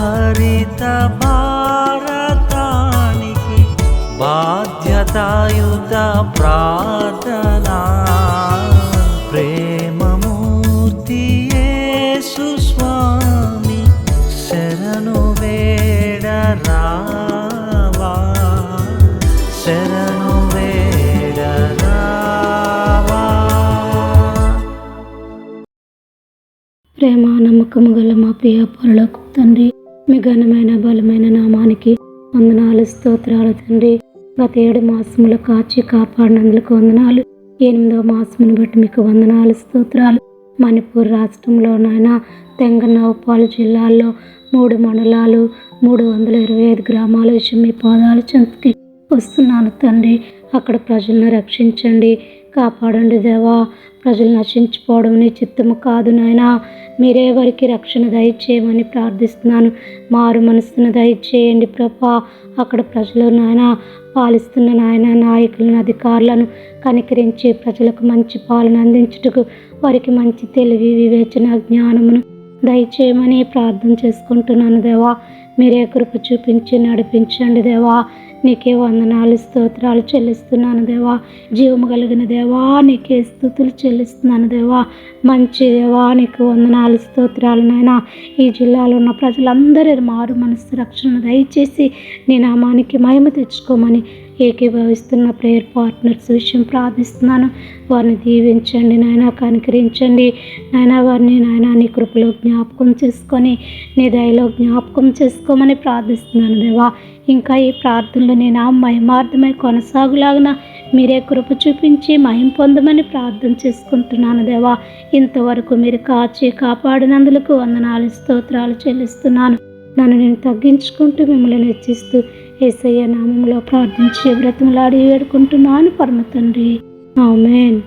హరిత భారతానికి బాధ్యతాయుత ప్రార్థనా. ప్రేమమూర్తి స్వామి శరణు వేడరా ప్రేమ నమ్మకము గల మా ప్రియ పొరలకు తండ్రి. మీ ఘనమైన బలమైన నామానికి వందనాలు స్తోత్రాలు తండ్రి. గత ఏడు మాసములు కాచి కాపాడినందుకు వందనాలు. ఎనిమిదవ మాసమును బట్టి మీకు వందనాలు స్తోత్రాలు. మణిపూర్ రాష్ట్రంలో నాయన తెంగనవపాలు జిల్లాల్లో మూడు మండలాలు మూడు వందల ఇరవై ఐదు గ్రామాల విషయం మీ పాదాలు చెంతకి వస్తున్నాను తండ్రి. అక్కడ ప్రజలను రక్షించండి కాపాడండి దేవా. ప్రజలు నశించిపోవడం నీ చిత్తము కాదు నాయనా. మీరే వారికి రక్షణ దయచేయమని ప్రార్థిస్తున్నాను. మారు మనసును దయచేయండి ప్రభా. అక్కడ ప్రజలు నాయన పాలిస్తున్న నాయన నాయకులను అధికారులను కనికరించి ప్రజలకు మంచి పాలన అందించుటకు వారికి మంచి తెలివి వివేచన జ్ఞానమును దయచేయమని ప్రార్థన చేసుకుంటున్నాను దేవా. మీరే కృప చూపించి నడిపించండి దేవా. నీకే వందనాలు స్తోత్రాలు చెల్లిస్తున్నాను దేవా. జీవము కలిగిన దేవా నీకే స్థుతులు చెల్లిస్తున్నాను దేవా. మంచి దేవా నీకు వందనాలు స్తోత్రాలు నాయన. ఈ జిల్లాలో ఉన్న ప్రజలందరి మారు మనసు రక్షణ దయచేసి నీ నామానికి మహిమ తెచ్చుకోమని ఏకీభవిస్తున్న ప్రేయర్ పార్ట్నర్స్ విషయం ప్రార్థిస్తున్నాను. వారిని దీవించండి నాయన కనికరించండి. నాయన వారిని నాయన నీ కృపలో జ్ఞాపకం చేసుకొని నీ దయలో జ్ఞాపకం చేసుకోమని ప్రార్థిస్తున్నాను దేవా. ఇంకా ఈ ప్రార్థనలు నేను మహిమార్థమై కొనసాగులాగిన మీరే కృప చూపించి మహిం పొందమని ప్రార్థన చేసుకుంటున్నాను దేవా. ఇంతవరకు మీరు కాచి కాపాడినందులకు వందనాలు స్తోత్రాలు చెల్లిస్తున్నాను. నన్ను నేను తగ్గించుకుంటూ మిమ్మల్ని హెచ్చిస్తూ ఏసయ్య నామంలో ప్రార్థించి వ్రతములాడి వేడుకుంటున్నాను పరమ తండ్రి. ఆమెన్.